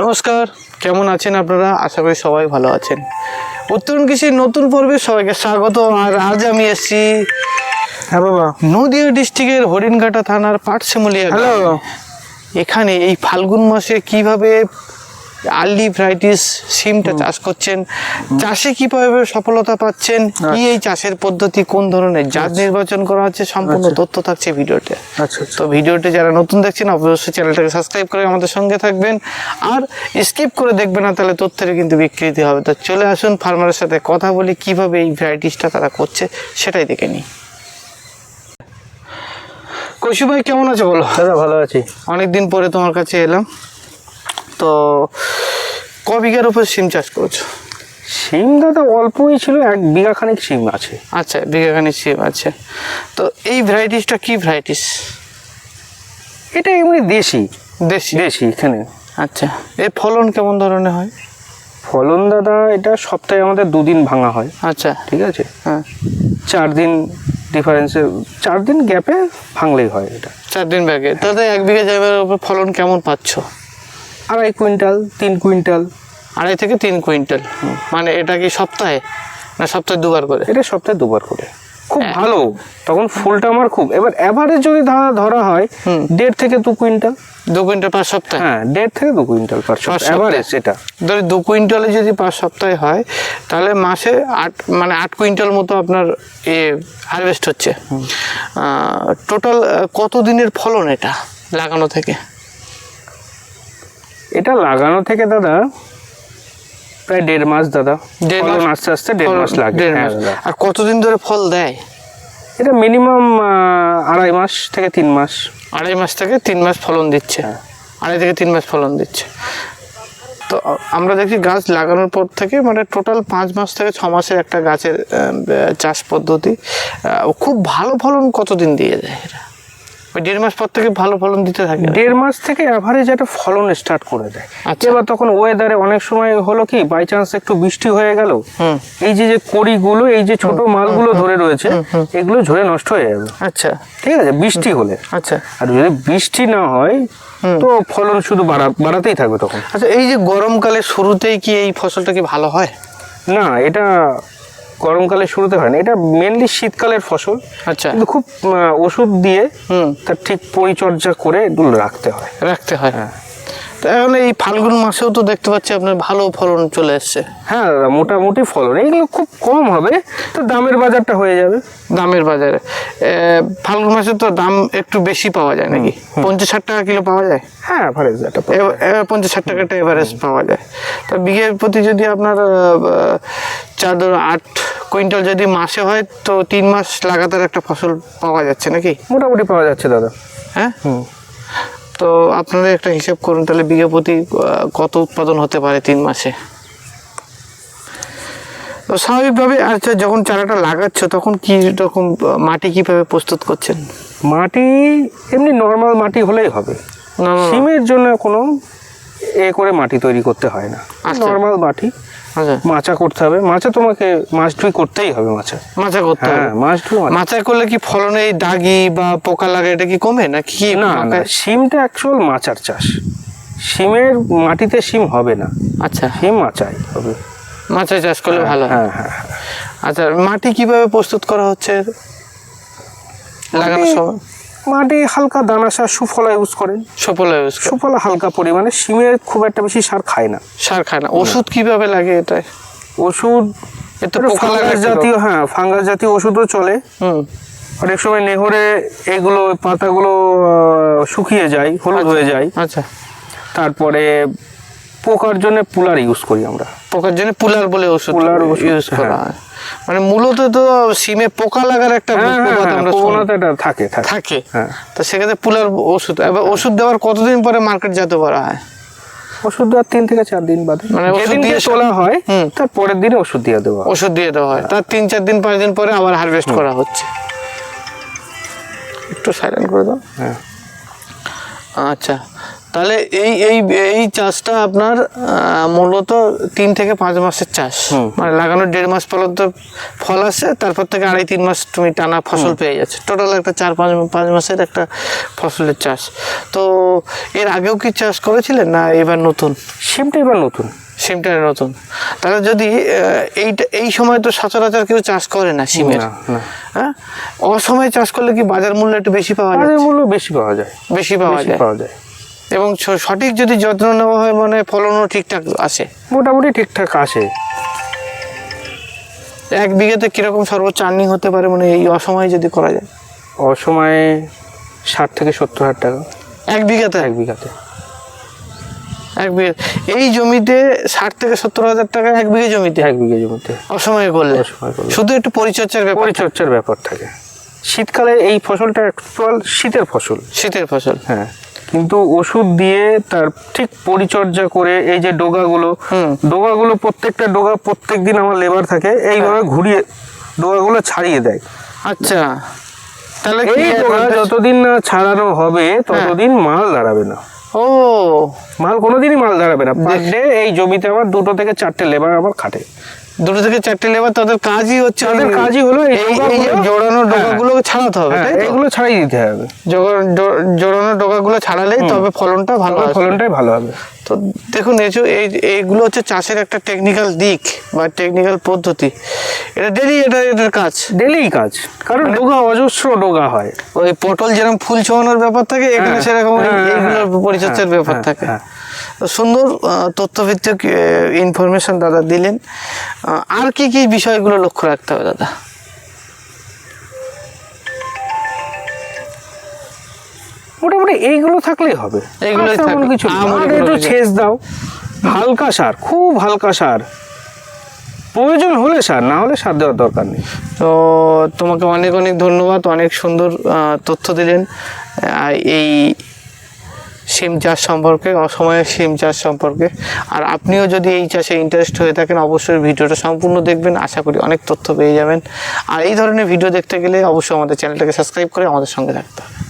নমস্কার কেমন আছেন আপনারা? আশা করি সবাই ভালো আছেন। উত্তরণ কৃষির নতুন পর্বে সবাইকে স্বাগত। আর আজ আমি এসেছি হ্যাঁ বাবা নদীয়া ডিস্ট্রিক্টের হরিণঘাটা থানার পাটশিমুলিয়া হ্যালো। এখানে এই ফাল্গুন মাসে কীভাবে আর্লি ভ্যারাইটিস সিমটা চাষ করছেন। চাষে কীভাবে সফলতা পাচ্ছেন? কি এই চাষের পদ্ধতি কোন ধরনের? জাত নির্বাচন করা হচ্ছে সম্পূর্ণ তথ্য থাকছে ভিডিওতে। আচ্ছা আচ্ছা। তো ভিডিওটি যারা নতুন দেখছেন অবশ্যই চ্যানেলটাকে সাবস্ক্রাইব করে আমাদের সঙ্গে থাকবেন। আর স্কিপ করে দেখবেন না তাহলে তথ্যের কিন্তু বিকৃতি হবে। তো চলে আসুন ফার্মারের সাথে কথা বলি কীভাবে এই ভ্যারাইটিসটা তারা করছে সেটাই দেখে নিই। কৌশি ভাই কেমন আছে বলো? দাদা ভালো আছি। অনেকদিন পরে তোমার কাছে এলাম। তো ক বিঘার উপর সিম চাষ করেছ? সিম দাদা অল্পই ছিল এক বিঘা খানিক সিম আছে। আচ্ছা বিঘাখানি সিম আছে। তো এই ভ্যারাইটিসটা কি ভ্যারাইটিস? এটা এমনি দেশি। দেশি? দেশি এখানে। আচ্ছা এর ফলন কেমন ধরনের হয়? ফলন দাদা এটা সপ্তাহে আমাদের দুদিন ভাঙা হয়। আচ্ছা। ঠিক আছে? হ্যাঁ। চার দিন ডিফারেন্সে চার দিন গ্যাপে ভাঙলেই হয় এটা। চার দিন ব্যাগে। তাতে এক বিঘা জায়গার উপর ফলন কেমন পাচ্ছ? আড়াই কুইন্টাল তিন কুইন্টাল। আড়াই থেকে তিন কুইন্টাল। মানে এটা কি সপ্তাহে? না সপ্তাহে দুবার করে? এটা সপ্তাহে দুবার করে। খুব হ্যাঁ। ভালো। তখন ফুলটা আমার খুব এবার অ্যাভারেজ যদি ধরা ধরা হয়। দেড় থেকে দু কুইন্টাল। দু কুইন্টাল পাঁচ সপ্তাহে? হ্যাঁ দেড় থেকে দু কুইন্টাল পার সপ্তাহে? অ্যাভারেজ এটা। ধরি দু কুইন্টালে যদি পাঁচ সপ্তাহে হয় তাহলে মাসে আট মানে আট কুইন্টাল মতো আপনার এ হারভেস্ট হচ্ছে। টোটাল কত দিনের ফলন এটা লাগানো থেকে? এটা লাগানো থেকে দাদা প্রায় দেড় মাস দাদা দেড় মাস? আস্তে আস্তে দেড় মাস লাগে দেড় হ্যাঁ মাস। আর কতদিন ধরে ফল দেয়? এটা মিনিমাম আড়াই মাস থেকে তিন মাস। আড়াই মাস থেকে তিন মাস ফলন দিচ্ছে। হ্যাঁ। আড়াই থেকে তিন মাস ফলন দিচ্ছে। তো আমরা দেখি গাছ লাগানোর পর থেকে মানে টোটাল পাঁচ মাস থেকে ছ মাসের একটা গাছের চাষ পদ্ধতি খুব ভালো ফলন কতদিন দিয়ে দেয় এটা ওই দেড় মাস পর থেকে ভালো ফলন দিতে থাকে। দেড় মাস থেকে অ্যাভারেজ একটা ফলন স্টার্ট করে দেয়। আচ্ছা। এবার তখন ওয়েদারে অনেক সময় হলো কি বাই চান্স একটু বৃষ্টি হয়ে গেল এই যে যে কড়িগুলো এই যে ছোট মালগুলো ধরে রয়েছে এগুলো ঝরে নষ্ট হয়ে যাবে। আচ্ছা। ঠিক আছে বৃষ্টি হলে। আচ্ছা। আর যদি বৃষ্টি না হয় তো ফলন শুধু বাড়া বাড়াতেই থাকবে তখন। আচ্ছা এই যে গরমকালে শুরুতেই কি এই ফসলটা কি ভালো হয়? না এটা গরমকালে শুরুতে হয় না। এটা মেনলি শীতকালের ফসল। আচ্ছা। কিন্তু খুব ওষুধ দিয়ে তার ঠিক পরিচর্যা করে এগুলো রাখতে হয়। রাখতে হয়। হ্যাঁ। তো এখন এই ফাল্গুন মাসেও তো দেখতে পাচ্ছি আপনার ভালো ফলন চলে এসছে। হ্যাঁ দাদা মোটামুটি ফলন। এগুলো খুব কম হবে তো দামের বাজারটা হয়ে যাবে। দামের বাজারে। ফাল্গুন মাসে তো দাম একটু বেশি পাওয়া যায় নাকি? পঞ্চাশ ষাট টাকা কিলো পাওয়া যায়? হ্যাঁ অ্যাভারেজ এটা পাবে। এ- এ, পঞ্চাশ ষাট টাকাটা এভারেজ পাওয়া যায়। তো বিঘে প্রতি যদি আপনার চার ধরো আট কুইন্টাল যদি মাসে হয় তো তিন মাস লাগাতার একটা ফসল পাওয়া যাচ্ছে নাকি? মোটামুটি পাওয়া যাচ্ছে দাদা। হ্যাঁ? হুম। তো আপনারা একটা হিসাব করুন তাহলে বিঘা প্রতি কত উৎপাদন হতে পারে তিন মাসে? তো স্বাভাবিকভাবে আচ্ছা যখন চারাটা লাগাচ্ছ তখন কি রকম মাটি কীভাবে প্রস্তুত করছেন? মাটি এমনি নর্মাল মাটি হলেই হবে। সিমের জন্য কোনো এ করে মাটি তৈরি করতে হয় না। আচ্ছা। নর্মাল মাটি। আচ্ছা। মাচা করতে হবে। মাচা তোমাকে মাছ ধুই করতেই হবে মাচা। মাচা করতে হবে। হ্যাঁ মাছ ধুই মাচা- করলে কি ফলনে এই দাগি বা পোকা লাগে এটা কি কমে না কি না না সিমটা অ্যাকচুয়াল মাচার চাষ। সিমের মাটিতে সিম হবে না। আচ্ছা। সিম মাচাই হবে। মাচা চাষ করলে ভালো হ্যাঁ। হ্যাঁ আচ্ছা মাটি কীভাবে প্রস্তুত করা হচ্ছে? লাগানোর সময়? মাটি হালকা দানা সার সুফলা ইউজ করেন। সুফলা ইউজ সুফলা হালকা পরিমাণে সিমের খুব একটা বেশি সার খায় না। সার খায় না। ওষুধ কীভাবে লাগে এটা ওষুধ পোকা ফাঙ্গাস জাতীয় হ্যাঁ ফাঙ্গাস জাতীয় ওষুধও চলে। অনেক সময় নেহরে এগুলো পাতাগুলো শুকিয়ে যায় হলুদ হয়ে যায়। আচ্ছা। তারপরে পোকার জন্য পুলার ইউজ করি আমরা। পোকার জন্য পুলার বলে ওষুধ পুলার ইউজ করা হ্যাঁ। মানে মূলত তো সিমে পোকা লাগার একটা হ্যাঁ হ্যাঁ হ্যাঁ। প্রবণতাটা থাকে থাকে। হ্যাঁ। তো সেক্ষেত্রে পুলার ওষুধ এবার ওষুধ দেওয়ার কতদিন পরে মার্কেট জাত করা হয়? ওষুধ দেওয়ার তিন থেকে চার দিন বাদে। মানে ওষুধ দিয়ে তোলা হয়। তার পরের দিনে ওষুধ দিয়ে দেওয়া ওষুধ দিয়ে দেওয়া হয়। তার তিন চার দিন পাঁচ দিন পরে আবার হারভেস্ট করা হচ্ছে। একটু সাইলেন্ট করে দাও। হ্যাঁ। আচ্ছা। তাহলে এই এই এই চাষটা আপনার মূলত তিন থেকে পাঁচ মাসের চাষ। মানে লাগানোর দেড় মাস পর্যন্ত ফল আসে তারপর থেকে আড়াই তিন মাস তুমি টানা ফসল পেয়ে যাচ্ছে। টোটাল একটা চার পাঁচ পাঁচ মাসের একটা ফসলের চাষ। তো এর আগেও কি চাষ করেছিলেন না এবার নতুন? সিমটা এবার নতুন। সিমটা নতুন। তাহলে যদি এইটা এই সময় তো সচরাচর কেউ চাষ করে না সিমের। হ্যাঁ? অসময়ে চাষ করলে কি বাজার মূল্য একটু বেশি পাওয়া যায়? বাজার মূল্য বেশি পাওয়া যায়। বেশি পাওয়া যায়। পাওয়া যায়। এবং সঠিক যদি যত্ন নেওয়া হয় মানে ফলনও ঠিকঠাক আসে মোটামুটি ঠিকঠাক আসে এক বিঘাতে কীরকম সর্বোচ্চ আর্নিং হতে পারে মানে এই অসময়ে যদি করা যায়? অসময়ে ষাট থেকে সত্তর হাজার টাকা। এক বিঘাতে? এক বিঘাতে। এক বিঘা এই জমিতে ষাট থেকে সত্তর হাজার টাকা এক বিঘে জমিতে? এক বিঘা জমিতে। অসময়ে করলে? শুধু একটু পরিচর্যার ব্যাপার পরিচর্যার ব্যাপার থাকে। শীতকালে এই ফসলটা অ্যাকচুয়াল শীতের ফসল। শীতের ফসল। হ্যাঁ। কিন্তু ওষুধ দিয়ে তার ঠিক পরিচর্যা করে এই যে ডোগাগুলো। ডোগাগুলো প্রত্যেকটা ডোগা প্রত্যেক দিন আমার লেবার থাকে এইভাবে ঘুরিয়ে ডোগাগুলো ছাড়িয়ে দেয়। আচ্ছা। তাহলে এই ডোগা যতদিন না ছাড়ানো হবে ততদিন মাল দাঁড়াবে না। ও। মাল কোনোদিনই মাল দাঁড়াবে না। পার ডে এই জমিতে আমার দুটো থেকে চারটে লেবার আমার খাটে। দুটো থেকে চারটে লেবার তাদের কাজই হচ্ছে তাদের কাজই হলো এই জোড়ানো ডোকাগুলো ছাড়াতে হবে হ্যাঁ, তাই এগুলো ছাড়িয়ে দিতে হবে। জোড়ানো ডোকাগুলো ছাড়ালেই তবে ফলনটা ভালো ফলনটাই ভালো হবে। তো দেখুন এই এই এইগুলো হচ্ছে চাষের একটা টেকনিক্যাল দিক বা টেকনিক্যাল পদ্ধতি। এটা ডেলি এটা এটার কাজ। ডেলি কাজ। কারণ মানে ডোগা অজস্র ডোগা হয়। ওই পটল যেরকম ফুল ছোঁয়ানোর ব্যাপার থাকে এখানে হ্যাঁ, সেরকম এই- হ্যাঁ, এইগুলোর হ্যাঁ, পরিচর্যার হ্যাঁ, ব্যাপার হ্যাঁ, থাকে। হ্যাঁ। সুন্দর তথ্যভিত্তিক ইনফরমেশন দাদা দিলেন। আর কি কি বিষয়গুলো লক্ষ্য রাখতে হবে দাদা? মোটামুটি এইগুলো থাকলেই হবে। এইগুলো কিছু। আমরি আর একটু কিছু। সেচ দাও। হালকা সার খুব হালকা সার। প্রয়োজন হলে সার না হলে সার দেওয়ার দরকার নেই। তো তোমাকে অনেক অনেক ধন্যবাদ অনেক সুন্দর তথ্য দিলেন। এই সিম চাষ সম্পর্কে, অসময়ে সিম চাষ সম্পর্কে। আর আপনিও যদি এই চাষে ইন্টারেস্ট হয়ে থাকেন, অবশ্যই ভিডিওটা সম্পূর্ণ দেখবেন। আশা করি অনেক তথ্য পেয়ে যাবেন। আর এই ধরনের ভিডিও দেখতে গেলে অবশ্যই আমাদের চ্যানেলটাকে সাবস্ক্রাইব করে আমাদের সঙ্গে থাকতে হবে।